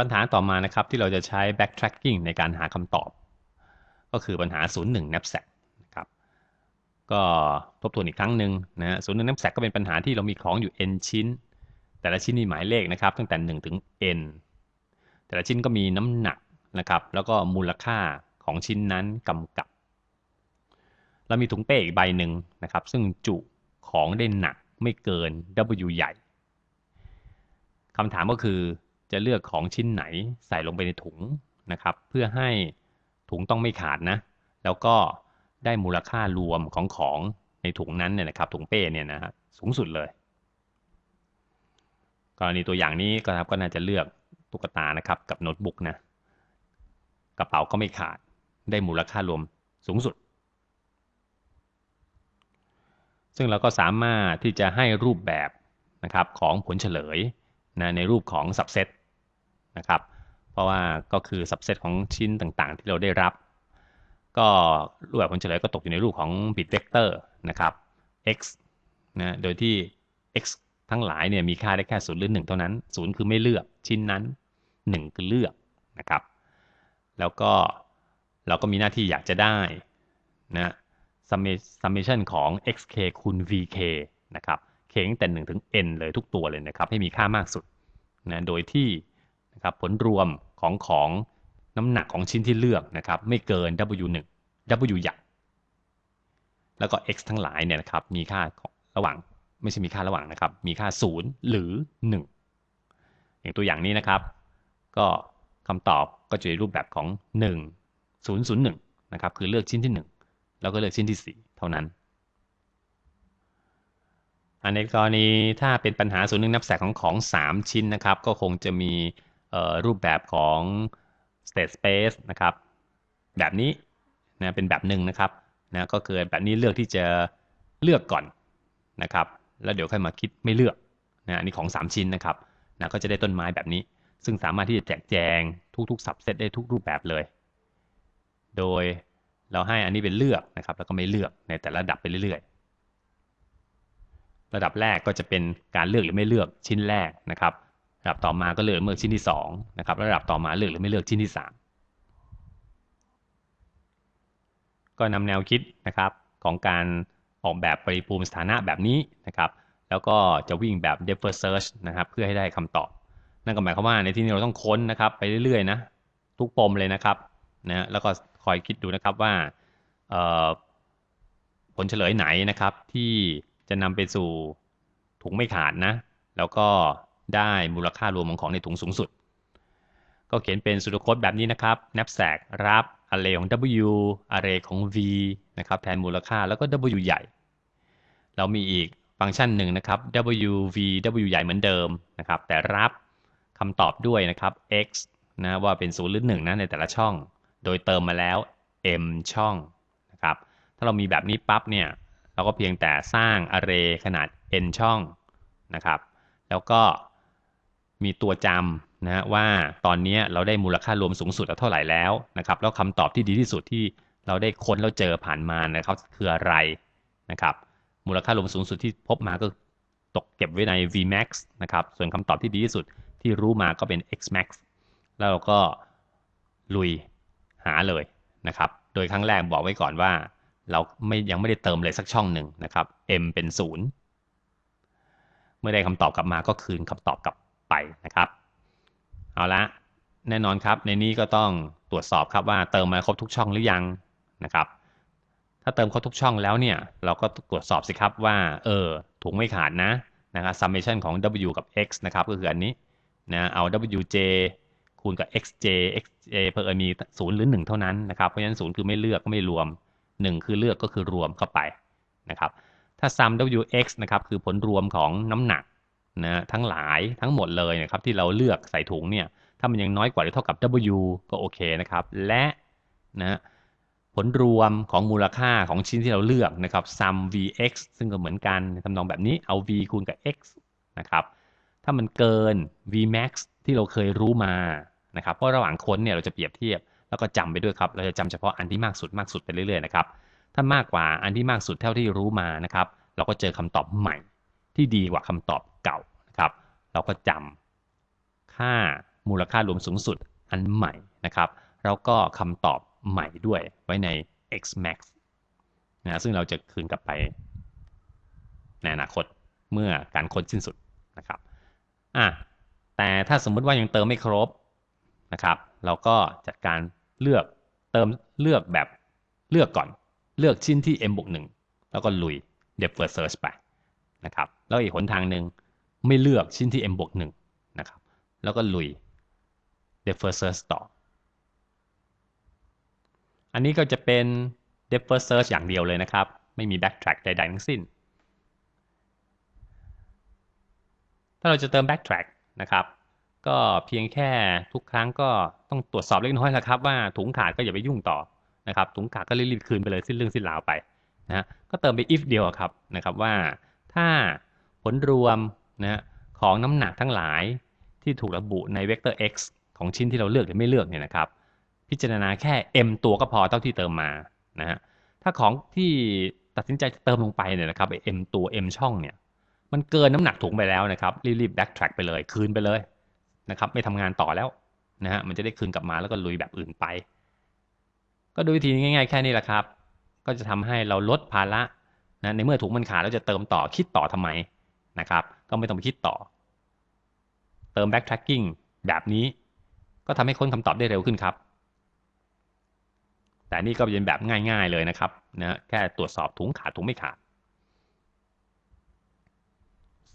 ปัญหาต่อมานะครับที่เราจะใช้ backtracking ในการหาคำตอบ ก็คือปัญหา 01 knapsack นะครับก็ทบทวนอีกครั้งหนึ่งนะฮะ01 knapsack ก็เป็นปัญหาที่เรามีของอยู่ n ชิ้น แต่ละชิ้นมีหมายเลขนะครับ ตั้งแต่ 1 ถึง n แต่ละชิ้นก็มีน้ำหนักนะครับ แล้วก็มูลค่าของชิ้นนั้นกำกับ เรามีถุงเป้อีกใบหนึ่งนะครับ ซึ่งจุของได้หนักไม่เกิน W ใหญ่คำถามก็คือ จะเลือกของชิ้นไหนใส่ลงไปในถุงนะครับ เพื่อให้ถุงต้องไม่ขาดนะ แล้วก็ได้มูลค่ารวมของของในถุงนั้นเนี่ยนะครับ ถุงเป้เนี่ยนะฮะสูงสุดเลย กรณีตัวอย่างนี้ก็ครับก็น่าจะเลือกตุ๊กตานะครับกับโน้ตบุ๊กนะกระเป๋าก็ไม่ขาดได้มูลค่ารวมสูงสุด ซึ่งเราก็สามารถที่จะให้รูปแบบนะครับของผลเฉลยนะในรูปของ subset นะครับ เพราะว่าก็คือ subset ของชิ้นต่างๆ ที่เราได้รับ ก็รูปแบบผลเฉลยก็ตกอยู่ในรูปของ bit vector นะครับ x นะโดยที่ x ทั้งหลายเนี่ยมีค่าได้แค่0หรือ1เท่านั้น0คือไม่เลือกชิ้นนั้น1คือเลือกนะครับ แล้วก็เราก็มีหน้าที่อยากจะได้นะ summation ของ xk คูณ vk นะครับเคตั้งแต่1ถึง n เลยทุกตัวเลยนะครับ ให้มีค่ามากสุดนะ โดยที่ นะครับผลรวมของของน้ำหนักของชิ้นที่เลือกนะครับไม่เกิน w1 w ใหญ่แล้วก็ x ทั้งหลายเนี่ยนะครับมีค่าระหว่างไม่ใช่มีค่าระหว่างนะครับ มีค่า 0 หรือ 1 อย่างตัวอย่างนี้นะครับ ก็คำตอบก็จะในรูปแบบของ 1 0 0 1นะครับคือเลือกชิ้นที่ 1 แล้วก็เลือกชิ้นที่ 4 เท่านั้น อันในกรณีถ้าเป็นปัญหาศูนย์หนึ่งนับแสกของของ 3 ชิ้นนะครับ ก็คงจะมี รูปแบบของ state space นะครับ แบบนี้นะเป็นแบบหนึ่งนะครับนะก็คือแบบนี้เลือกที่จะเลือกก่อนนะครับ แล้วเดี๋ยวค่อยมาคิดไม่เลือกนะอันนี้ของ 3 ชิ้นนะครับนะก็จะได้ต้นไม้แบบนี้ ซึ่งสามารถที่จะแจกแจงทุกๆ subset ได้ทุกรูปแบบเลย โดยเราให้อันนี้เป็นเลือกนะครับ แล้วก็ไม่เลือกในแต่ละระดับไปเรื่อยๆ ระดับแรกก็จะเป็นการเลือกหรือไม่เลือกชิ้นแรกนะครับ ระดับต่อมาก็เลือกเมื่อชิ้นที่2นะครับระดับต่อมาเลือกหรือไม่เลือกชิ้นที่ 3 ก็นำแนวคิดนะครับของการออกแบบปริภูมิสถานะแบบนี้นะครับ แล้วก็จะวิ่งแบบ depth first search นะครับเพื่อให้ได้คำตอบ นั่นก็หมายความว่าในที่นี้เราต้องค้นนะครับไปเรื่อยๆนะทุกปมเลยนะครับนะแล้วก็คอยคิดดูนะครับว่าผลเฉลยไหนนะครับที่จะนำไปสู่ถุงไม่ขาดนะ แล้วก็ ได้มูลค่ารวมของของในถุงสูงสุด ก็เขียนเป็นสุดโค้ดแบบนี้นะครับ knapsack รับ array ของ w array ของ v นะครับแทนมูลค่าแล้วก็ w ใหญ่ เรามีอีกฟังก์ชันหนึ่งนะครับ w v w ใหญ่เหมือนเดิมนะครับ แต่รับคำตอบด้วยนะครับ x นะว่าเป็น0หรือ1นะในแต่ละช่อง โดยเติมมาแล้ว m ช่องนะครับ ถ้าเรามีแบบนี้ปั๊บเนี่ยเราก็เพียงแต่สร้าง array ขนาด n ช่องนะครับ แล้วก็ มีตัวจำนะว่าตอนนี้เราได้มูลค่ารวมสูงสุดเท่าไหร่แล้วนะครับแล้วคำตอบที่ดีที่สุดที่เราได้ค้นแล้วเจอผ่านมานะครับคืออะไรนะครับมูลค่ารวมสูงสุดที่พบมาก็ตกเก็บไว้ใน vmax นะครับส่วนคำตอบที่ดีที่สุดที่รู้มาก็เป็น xmax แล้วเราก็ลุยหาเลยนะครับโดยครั้งแรกบอกไว้ก่อนว่า เราไม่ยังไม่ได้เติมเลยสักช่องหนึ่งนะครับ m เป็นศูนย์เมื่อได้คำตอบกลับมาก็คืนคำตอบกลับ ไปนะครับเอาละแน่นอนครับในนี้ก็ต้องตรวจสอบครับว่าเติมมาครบทุกช่องหรือยังนะครับถ้าเติมครบทุกช่องแล้วเนี่ยเราก็ตรวจสอบสิครับว่าเออถุงไม่ขาดนะนะครับ summation ของ w กับ x นะครับก็คืออันนี้นะเอา wj คูณกับ xj xj เพิ่มมี0หรือ 1 เท่านั้นนะครับเพราะฉะนั้น0คือไม่เลือกก็ไม่รวม 1 คือเลือกก็คือรวมเข้าไปนะครับถ้า sum wx นะครับคือผลรวมของน้ำหนัก นะทั้งหลายทั้งหมดเลยนะครับที่เราเลือกใส่ถุงเนี่ยถ้ามันยังน้อยกว่าหรือเท่ากับ w ก็โอเคนะครับ และนะผลรวมของมูลค่าของชิ้นที่เราเลือกนะครับ sum vx ซึ่งก็เหมือนกันทำนองแบบนี้เอา v คูณกับ x นะครับถ้ามันเกิน vmax ที่เราเคยรู้มานะครับเพราะระหว่างค้นเนี่ยเราจะเปรียบเทียบแล้วก็จำไปด้วยครับ เราจะจำเฉพาะอันที่มากสุดมากสุดไปเรื่อยๆนะครับถ้ามากกว่าอันที่มากสุดเท่าที่รู้มานะครับ เราก็เจอคำตอบใหม่ที่ดีกว่าคำตอบ เก่านะครับ เราก็จำค่ามูลค่ารวมสูงสุดอันใหม่นะครับ แล้วก็คำตอบใหม่ด้วยไว้ใน xmax นะซึ่งเราจะคืนกลับไปในอนาคตเมื่อการค้นสิ้นสุดนะครับอะแต่ถ้าสมมุติว่ายังเติมไม่ครบนะครับ เราก็จัดการเลือกเติมเลือกแบบเลือกก่อนเลือกชิ้นที่ m บวก1แล้วก็ลุย depth first search ไปนะครับ แล้วอีกหนทางหนึ่ง ไม่เลือกชิ้นที่ m บวก1นะครับ แล้วก็ลุย depth first search ต่อ อันนี้ก็จะเป็น depth first search อย่างเดียวเลยนะครับ ไม่มี backtrack ใดๆทั้งสิ้น ถ้าเราจะเติม backtrack นะครับ ก็เพียงแค่ทุกครั้งก็ต้องตรวจสอบเล็กน้อยแหละครับว่าถุงขาดก็อย่าไปยุ่งต่อนะครับถุงขาดก็รีบๆคืนไปเลยสิ้นเรื่องสิ้นราวไปนะก็เติมไป if เดียวครับนะครับว่าถ้าผลรวม นะของน้ำหนักทั้งหลายที่ถูกระบุในเวกเตอร์ x ของชิ้นที่เราเลือกหรือไม่เลือกเนี่ยนะครับ พิจารณาแค่ m ตัวก็พอเท่าที่เติมมานะฮะถ้าของที่ตัดสินใจเติมลงไปเนี่ยนะครับ m ตัว m ช่องเนี่ยมันเกินน้ำหนักถุงไปแล้วนะครับรีบๆ backtrack ไปเลยคืนไปเลยนะครับไม่ทำงานต่อแล้วนะฮะมันจะได้คืนกลับมาแล้วก็ลุยแบบอื่นไป ก็ดูวิธีง่ายๆ แค่นี้แหละครับ ก็จะทำให้เราลดภาระนะในเมื่อถุงมันขาดแล้วจะเติมต่อคิดต่อทำไม นะครับ ก็ไม่ต้องไปคิดต่อ เติม backtracking แบบนี้ ก็ทำให้ค้นคำตอบได้เร็วขึ้นครับ แต่นี่ก็เป็นแบบง่าย ๆเลยนะครับนะแค่ตรวจสอบถุงขาดถุงไม่ขาด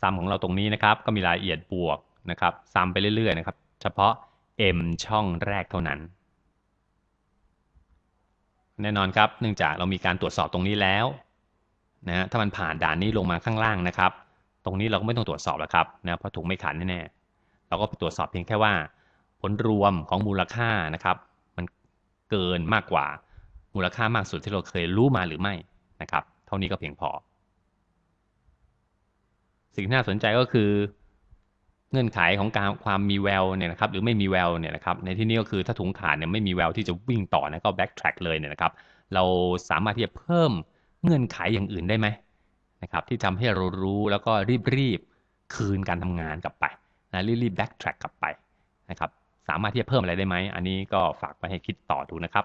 ซัมของเราตรงนี้นะครับ ก็มีรายละเอียดบวกนะครับซ้ำไปเรื่อยๆนะครับ เฉพาะ m ช่องแรกเท่านั้น แน่นอนครับ เนื่องจากเรามีการตรวจสอบตรงนี้แล้วนะถ้ามันผ่านด่านนี้ลงมาข้างล่างนะครับ ตรงนี้เราก็ไม่ต้องตรวจสอบแล้วครับนะเพราะถุงไม่ขาดแน่ๆเราก็ไปตรวจสอบเพียงแค่ว่า ผลรวมของมูลค่านะครับ มันเกินมากกว่ามูลค่ามากสุดที่เราเคยรู้มาหรือไม่นะครับ เท่านี้ก็เพียงพอ สิ่งที่น่าสนใจก็คือ เงื่อนไขของการความมีแววเนี่ยนะครับ หรือไม่มีแววเนี่ยนะครับ ในที่นี้ก็คือถ้าถุงขาดเนี่ยไม่มีแววที่จะวิ่งต่อนะก็ backtrack เลยเนี่ยนะครับ เราสามารถที่จะเพิ่มเงื่อนไขอย่างอื่นได้ไหม นะครับที่ทำให้เรารู้แล้วก็รีบๆคืนการทำงานกลับไปนะรีบๆ backtrack กลับไปนะครับสามารถที่จะเพิ่มอะไรได้ไหม อันนี้ก็ฝากไปให้คิดต่อดูนะครับ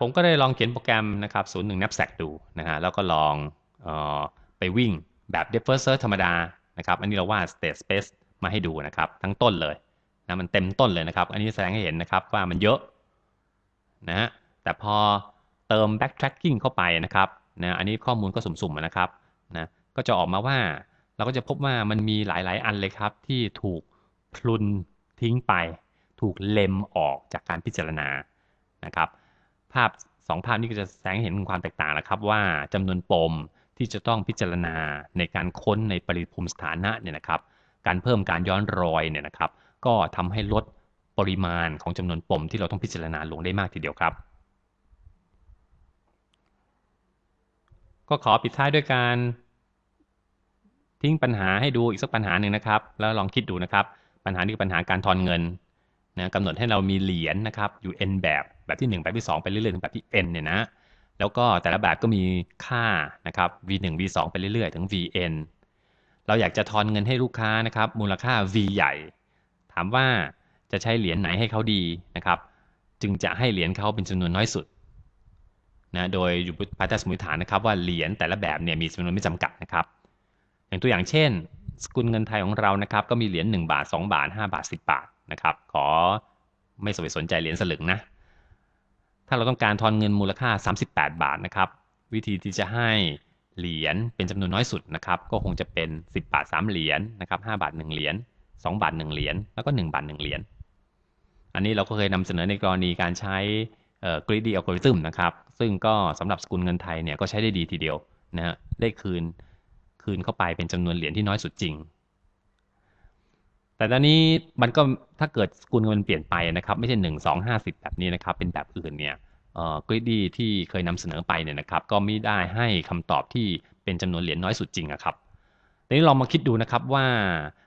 ผมก็ได้ลองเขียนโปรแกรมนะครับศูนย์หนึ่ง knapsack ดูนะฮะแล้วก็ลองออไปวิ่งแบบ depth first search ธรรมดานะครับ อันนี้เราวาด state space มาให้ดูนะครับ ทั้งต้นเลยนะมันเต็มต้นเลยนะครับ อันนี้แสดงให้เห็นนะครับว่ามันเยอะนะฮะแต่พอ เติม backtracking เข้าไปนะครับนะอันนี้ข้อมูลก็สุ่มๆนะครับนะก็จะออกมาว่าเราก็จะพบว่ามันมีหลาย ๆ อันเลยครับ ที่ถูกพลุนทิ้งไป ถูกเล็มออกจากการพิจารณานะครับ ภาพสองภาพนี้ก็จะแสดงให้เห็นความแตกต่างแล้วครับ ว่าจำนวนปมที่จะต้องพิจารณาในการค้นในปริภูมิสถานะเนี่ยนะครับ การเพิ่มการย้อนรอยเนี่ยนะครับ ก็ทำให้ลดปริมาณของจำนวนปมที่เราต้องพิจารณาลงได้มากทีเดียวครับ ก็ขอปิดท้ายด้วยการ ทิ้งปัญหาให้ดูอีกสักปัญหาหนึ่งนะครับ แล้วลองคิดดูนะครับ ปัญหานี้ปัญหาการทอนเงินนะกำหนดให้เรามีเหรียญนนะครับอยู่ n แบบแบบที่ 1 แบบที่ 2 ไปเรื่อยๆถึงแบบที่ n เนี่ยนะ แล้วก็แต่ละแบบก็มีค่านะครับ v1 v2 ไปเรื่อยๆ ถึง vn เราอยากจะทอนเงินให้ลูกค้านะครับ มูลค่า v ใหญ่ ถามว่าจะใช้เหรียญไหนให้เขาดีนะครับ จึงจะให้เหรียญเขาเป็นจำนวนน้อยสุด นะโดยอยู่ภายใต้สมมติฐานนะครับว่าเหรียญแต่ละแบบเนี่ยมีจำนวนไม่จำกัดนะครับ อย่างตัวอย่างเช่น สกุลเงินไทยของเรานะครับ ก็มีเหรียญ1บาท 2 บาท 5 บาท 10 บาทนะครับ ขอไม่สนสนใจเหรียญสลึงนะถ้าเราต้องการทอนเงินมูลค่า 38 บาทนะครับวิธีที่จะให้เหรียญเป็นจำนวนน้อยสุดนะครับก็คงจะเป็น 10 บาท 3 เหรียญนะครับ5บาท 1 เหรียญ2บาท 1 เหรียญแล้วก็ 1 บาท 1 เหรียญอันนี้เราก็เคยนำเสนอในกรณีการใช้ greedy algorithm นะครับ ซึ่งก็สำหรับสกุลเงินไทยเนี่ยก็ใช้ได้ดีทีเดียวนะฮะได้คืนคืนเข้าไปเป็นจำนวนเหรียญที่น้อยสุดจริง แต่ตอนนี้มันก็ถ้าเกิดสกุลเงินเปลี่ยนไปนะครับ ไม่ใช่หนึ่งสองห้าสิบแบบนี้นะครับ เป็นแบบอื่นเนี่ยกริดดี้ที่เคยนำเสนอไปเนี่ยนะครับ ก็ไม่ได้ให้คำตอบที่เป็นจำนวนเหรียญน้อยสุดจริงอะครับทีนี้ลองมาคิดดูนะครับว่า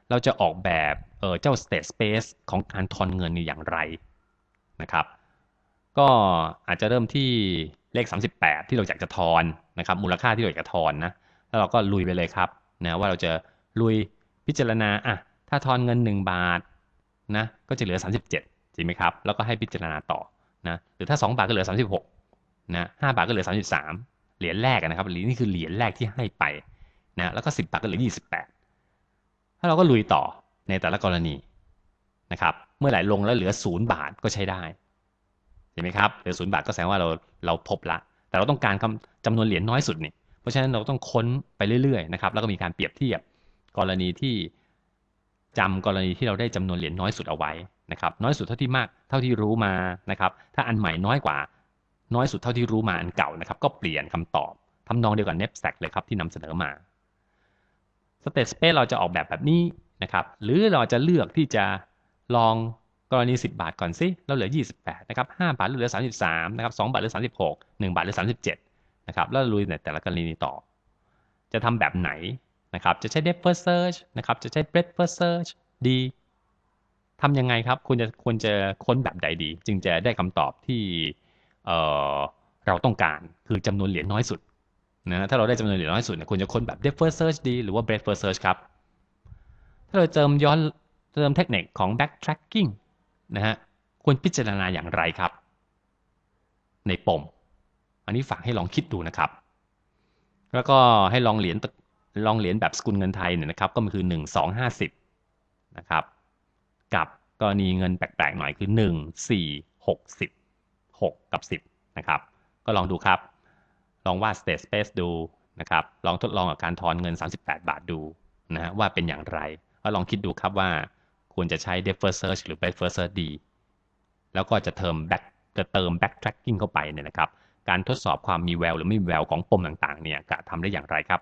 เราจะออกแบบเจ้า state space ของการทอนเงินนี่อย่างไรนะครับ ก็อาจจะเริ่มที่เลข 38 ที่เราอยากจะทอนนะครับมูลค่าที่เราอยากจะทอนนะแล้วเราก็ลุยไปเลยครับนะว่าเราจะลุยพิจารณาอะถ้าทอนเงิน 1 บาทนะก็จะเหลือ 37จริงไหมครับแล้วก็ให้พิจารณาต่อนะหรือถ้า 2 บาทก็เหลือ 36นะ5บาทก็เหลือ 33 เหรียญแรกนะครับเหรียญนี่คือเหรียญแรกที่ให้ไปนะแล้วก็ 10 บาทก็เหลือ 28 ถ้าเราก็ลุยต่อในแต่ละกรณีนะครับเมื่อไหร่ลงแล้วเหลือ 0 บาทก็ใช้ได้ เห็นไหมครับเหลือ0บาทก็แสดงว่าเราเราพบละ แต่เราต้องการจำนวนเหรียญน้อยสุดนี่เพราะฉะนั้นเราต้องค้นไปเรื่อยๆนะครับแล้วก็มีการเปรียบเทียบกรณีที่จำกรณีที่เราได้จำนวนเหรียญน้อยสุดเอาไว้นะครับน้อยสุดเท่าที่มากเท่าที่รู้มานะครับถ้าอันใหม่น้อยกว่า น้อยสุดเท่าที่รู้มาอันเก่านะครับก็เปลี่ยนคำตอบทำนองเดียวกับ NEPSAC เลยครับที่นำเสนอมา State Space เราจะออกแบบแบบนี้นะครับหรือเราจะเลือกที่จะลอง กรณี 10 บาทก่อนสิเราเหลือ 28นะครับ5บาทเหลือ 33นะครับ2บาทเหลือ 36 1 บาทเหลือ 37นะครับแล้วลุยในแต่ละกรณีต่อ จะทำแบบไหนนะครับจะใช้ depth first search นะครับจะใช้ breadth first search ดีทำยังไงครับคุณจะควรจะค้นแบบใดดี จึงจะได้คำตอบที่เเราต้องการคือจำนวนเหรียญน้อยสุดนะถ้าเราได้จำนวนเหรียญน้อยสุดเนี่ยควรจะค้นแบบ depth first search ดีหรือว่า breadth first search ครับถ้าเราเติมย้อนเติมเทคนิคของ backtracking นะฮะควรพิจารณาอย่างไรครับ ในปม อันนี้ฝากให้ลองคิดดูนะครับ แล้วก็ให้ลองเหรียญลองเหรียญแบบสกุลเงินไทยเนี่ยนะครับ ก็คือ 1 2 5 0นะครับกับกรณีเงินแปลกๆหน่อยคือ 1 4 6 10 6 กับ 10นะครับ ก็ลองดูครับ ลองวาด state space ดูนะครับ ลองทดลองกับการทอนเงิน 38 บาทดูนะฮะว่าเป็นอย่างไรแล้วลองคิดดูครับว่า ควรจะใช้ defer search หรือ back first search ดี แล้วก็จะเติม back จะเติม backtracking เข้าไปเนี่ยนะครับ การทดสอบความมีแววหรือไม่มีแววของปมต่างๆเนี่ยจะทำได้อย่างไรครับ